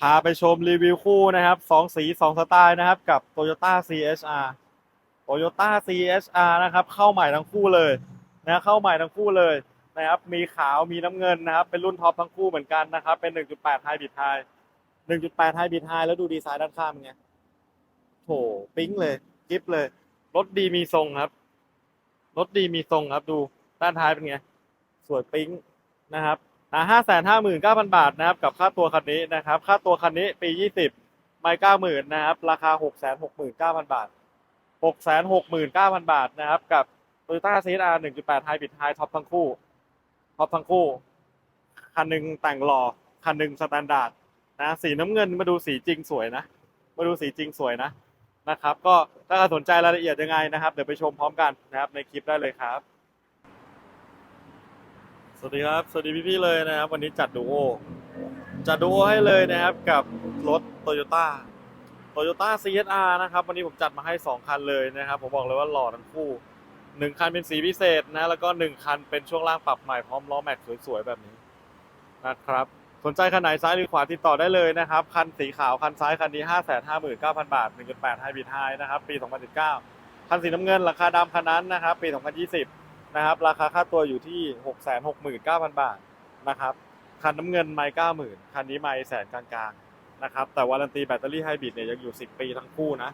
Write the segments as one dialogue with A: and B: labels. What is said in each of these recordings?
A: พาไปชมรีวิวคู่นะครับสองสีสองสไตล์นะครับ กับ Toyota CHR Toyota CHR นะครับ เข้าใหม่ทั้งคู่เลยนะเข้าใหม่ทั้งคู่เลยนะครับ มีขาวมีน้ำเงินนะครับ เป็นรุ่นท็อปทั้งคู่เหมือนกันนะครับ เป็น 1.8 Hybrid High 1.8 Hybrid High แล้วดูดีไซน์ด้านข้างเป็นไงโถปิ๊งเลย กิฟเลย รถดีมีทรงครับ รถดีมีทรงครับดูด้านท้ายเป็นไง สวยปิ๊งนะครับอ่าห้าแสนห้าหมื่นเก้าพันบาทนะครับ กับค่าตัวคันนี้นะครับ ค่าตัวคันนี้ปียี่สิบไม่เก้าหมื่นนะครับ ราคาหกแสนหกหมื่นเก้าพันบาทหกแสนหกหมื่นเก้าพันบาทนะครับ กับ Toyota CHR 1.8 Hybrid High ท็อปทั้งคู่ท็อปทั้งคู่ คันหนึ่งแต่งหล่อคันหนึ่งสแตนดาร์ดนะสีน้ำเงินมาดูสีจริงสวยนะ มาดูสีจริงสวยนะ นะครับ ก็ถ้าสนใจรายละเอียดยังไงนะครับ เดี๋ยวไปชมพร้อมกันนะครับในคลิปได้เลยครับ สวัสดีครับ สวัสดีพี่ๆเลยนะครับ วันนี้จัดดูโอจัดดูโอให้เลยนะครับกับรถ Toyota Toyota CHR นะครับ วันนี้ผมจัดมาให้ 2 คันเลยนะครับ ผมบอกเลยว่าหล่อทั้งคู่1คันเป็นสีพิเศษนะ แล้วก็1คันเป็นช่วงล่างปรับใหม่พร้อมล้อแม็กสวยๆ แบบนี้นะครับ สนใจคันไหนซ้ายหรือขวาติดต่อได้เลยนะครับ คันสีขาวคันซ้ายคันนี้ 559,000 บาท 1.8 Hybrid High นะครับ ปี 2019 คันสีน้ำเงินราคาดำคันนั้นนะครับ ปี 2020 นะครับ ราคาค่าตัวอยู่ที่ 669,000 บาทนะครับ คันน้ำเงินไม่90,000 คันนี้ไม่แสนกลางๆนะครับ แต่วารันตีแบตเตอรี่ไฮบริดเนี่ยยังอยู่ 10 ปีทั้งคู่นะ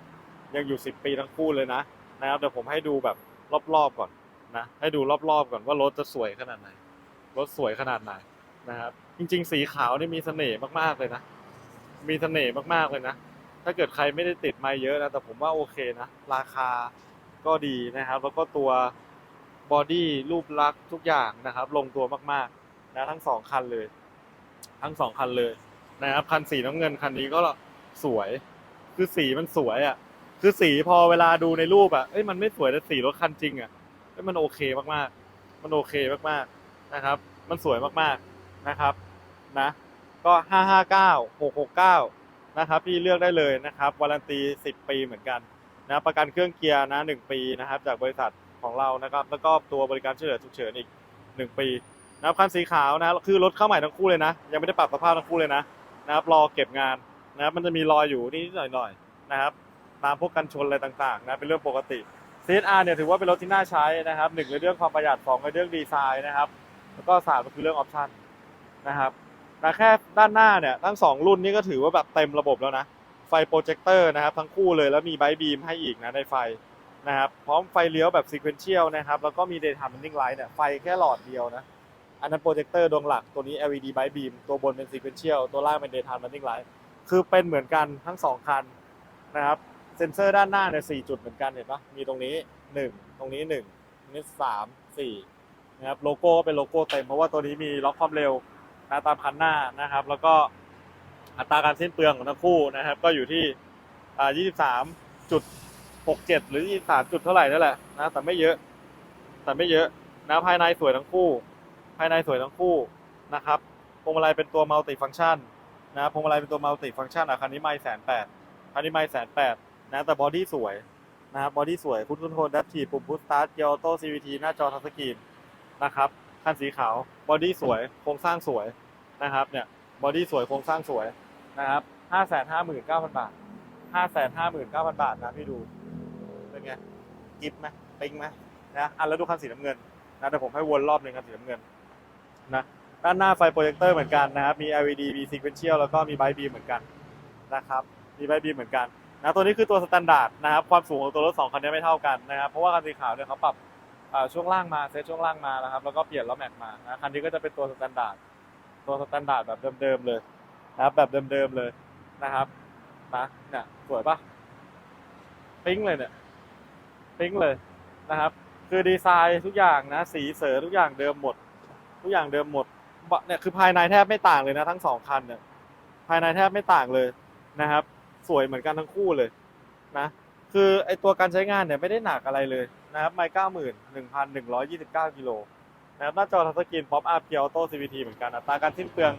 A: ยังอยู่ 10 ปีทั้งคู่เลยนะนะครับ เดี๋ยวผมให้ดูแบบรอบๆก่อนนะ ให้ดูรอบๆก่อนว่ารถจะสวยขนาดไหน รถสวยขนาดไหนนะครับ จริง ๆ สีขาวนี่มีเสน่ห์มากๆเลยนะ มีเสน่ห์มากๆเลยนะ ถ้าเกิดใครไม่ได้ติดไม้เยอะนะ แต่ผมว่าโอเคนะ ราคาก็ดีนะครับ แล้วก็ตัวบอดี้รูปลักษณ์ทุกอย่างนะครับ ลงตัวมากๆนะทั้งสองคันเลย ทั้งสองคันเลยนะครับคันสีน้ำเงินคันนี้ก็สวย คือสีมันสวยอะ คือสีพอเวลาดูในรูปอะเอ้ยมันไม่สวยแต่สีรถคันจริงอะมันโอเคมากๆ มันโอเคมากๆนะครับ มันสวยมากๆนะครับ นะ ก็ห้าห้าเก้าหกหกเก้านะครับพี่เลือกได้เลยนะครับวารันตีสิบปีเหมือนกันนะประกันเครื่องเกียร์นะหนึ่งปีนะครับจากบริษัทของเรานะครับแล้วก็ตัวบริการช่วยเหลือฉุกเฉินอีกหนึ่งปีนะครับคันสีขาวนะคือรถเข้าใหม่ทั้งคู่เลยนะ ยังไม่ได้ปรับสภาพทั้งคู่เลยนะนะครับรอเก็บงานนะครับมันจะมีรอยอยู่นิดหน่อยๆนะครับตามพวกกันชนอะไรต่างๆนะเป็นเรื่องปกติ CSR เนี่ยถือว่าเป็นรถที่น่าใช้นะครับหนึ่งในเรื่องความประหยัดสองในเรื่องดีไซน์นะครับ แล้วก็สามก็คือเรื่องออปชันนะครับ นะแค่ด้านหน้าเนี่ยทั้งสองรุ่นนี้ก็ถือว่าแบบเต็มระบบแล้วนะ ไฟโปรเจคเตอร์นะครับทั้งคู่เลยแล้วมีไบบีมให้อีกนะในไฟนะครับพร้อมไฟเลี้ยวแบบซีเควนเชียลนะครับแล้วก็มี daytime running light เนี่ยไฟแค่หลอดเดียวนะอันนั้นโปรเจคเตอร์ดวงหลักตัวนี้ LED ไบบีมตัวบนเป็นซีเควนเชียลตัวล่างเป็น daytime running light คือเป็นเหมือนกันทั้งสองคันนะครับเซ็นเซอร์ด้านหน้าเนี่ยสี่จุดเหมือนกันเห็นปะมีตรงนี้หนึ่งตรงนี้หนึ่งตรงนี้สามสี่นะครับโลโก้ก็เป็นโลโก้เต็มเพราะว่าตัวนี้มีล็อกความเร็ว นะตามคันหน้านะครับ แล้วก็อัตราการสิ้นเปลืองของทั้งคู่นะครับ ก็อยู่ที่อ่า23.67หรือ23จุดเท่าไหร่นั่นแหละนะแต่ไม่เยอะแต่ไม่เยอะนะภายในสวยทั้งคู่ ภายในสวยทั้งคู่นะครับพวงมาลัยเป็นตัวมัลติฟังก์ชันนะพวงมาลัยเป็นตัวมัลติฟังก์ชันอะคันนี้ไม่แสนแปดคันนี้ไม่แสนแปดนะแต่บอดี้สวยนะครับบอดี้สวยพุทคอนโทรลดับทีปุ่มพุทสตาร์ทเกียร์ออโต้ซีวีทีหน้าจอทัชสกรีนนะครับคันสีขาวบอดี้สวยโครงสร้างสวย นะครับเนี่ยบอดี้สวยโครงสร้างสวยนะครับห้าแสนห้าหมื่นเก้าพันบาทห้าแสนห้าหมื่นเก้าพันบาทนะพี่ดู เป็นไงกิฟไหมปิ๊งไหมนะอะแล้วดูคันสีน้ำเงินนะเดี๋ยวผมให้วนรอบหนึ่งคันสีน้ำเงินนะด้านหน้าไฟโปรเจคเตอร์เหมือนกันนะครับ มี LED มี sequential แล้วก็มีไบบีเหมือนกันนะครับมีไบบีเหมือนกันนะตัวนี้คือตัวสแตนดาร์ดนะครับความสูงของตัวรถสองคันนี้ไม่เท่ากันนะครับเพราะว่าคันสีขาวเนี่ยเขาปรับช่วงล่างมาเซตช่วงล่างมานะครับแล้วก็เปลี่ยนล้อแม็กมานะคันนี้ก็จะเป็นตัวสแตนดาร์ด ตัวสแตนดาร์ดแบบเดิมๆเลยนะครับ แบบเดิมๆเลยนะครับนะเนี่ยสวยปะปิ๊งเลยเนี่ยปิ๊งเลยนะครับ คือดีไซน์ทุกอย่างนะ สีเสือทุกอย่างเดิมหมด ทุกอย่างเดิมหมดเนี่ยคือภายในแทบไม่ต่างเลยนะทั้งสองคันเนี่ยภายในแทบไม่ต่างเลยนะครับ สวยเหมือนกันทั้งคู่เลยนะคือไอตัวการใช้งานเนี่ยไม่ได้หนักอะไรเลยนะครับ ไม่เก้าหมื่นหนึ่งพันหนึ่งร้อยยี่สิบเก้ากิโล นะครับหน้าจอทัชสกรีนป๊อปอัพเกียร์ออโต้ CVT เหมือนกันอัตราการสิ้นเปลือง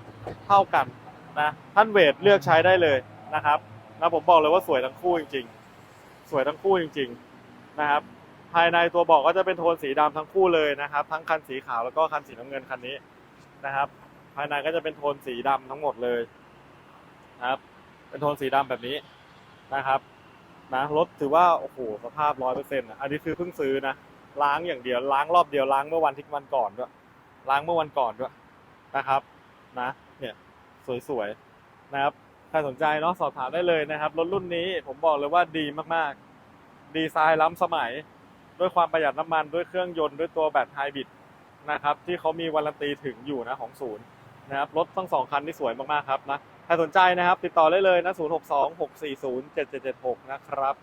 A: เท่ากันนะท่านเวทเลือกใช้ได้เลยนะครับนะผมบอกเลยว่าสวยทั้งคู่จริง ๆ สวยทั้งคู่จริง ๆนะครับ ภายในตัวบอกก็จะเป็นโทนสีดำทั้งคู่เลยนะครับ ทั้งคันสีขาวแล้วก็คันสีน้ำเงินคันนี้นะครับ ภายในก็จะเป็นโทนสีดำทั้งหมดเลยนะครับ เป็นโทนสีดำแบบนี้นะครับนะรถถือว่าโอ้โหสภาพร้อยเปอร์เซ็นต์อันนี้คือเพิ่งซื้อนะ ล้างอย่างเดียวล้างรอบเดียวล้างเมื่อวันที่วันก่อนด้วยล้างเมื่อวันก่อนด้วยนะครับนะเนี่ยสวยๆนะครับใครสนใจเนาะสอบถามได้เลยนะครับรถรุ่นนี้ผมบอกเลยว่าดีมากๆ ดีไซน์ล้ำสมัย ด้วยความประหยัดน้ำมันด้วยเครื่องยนต์ด้วยตัวแบตไฮบริดนะครับที่เขามีวารันตีถึงอยู่นะของศูนย์นะครับรถทั้งสองคันที่สวยมากๆครับนะใครสนใจนะครับ ติดต่อได้เลยนะ 062 640 7776 นะครับ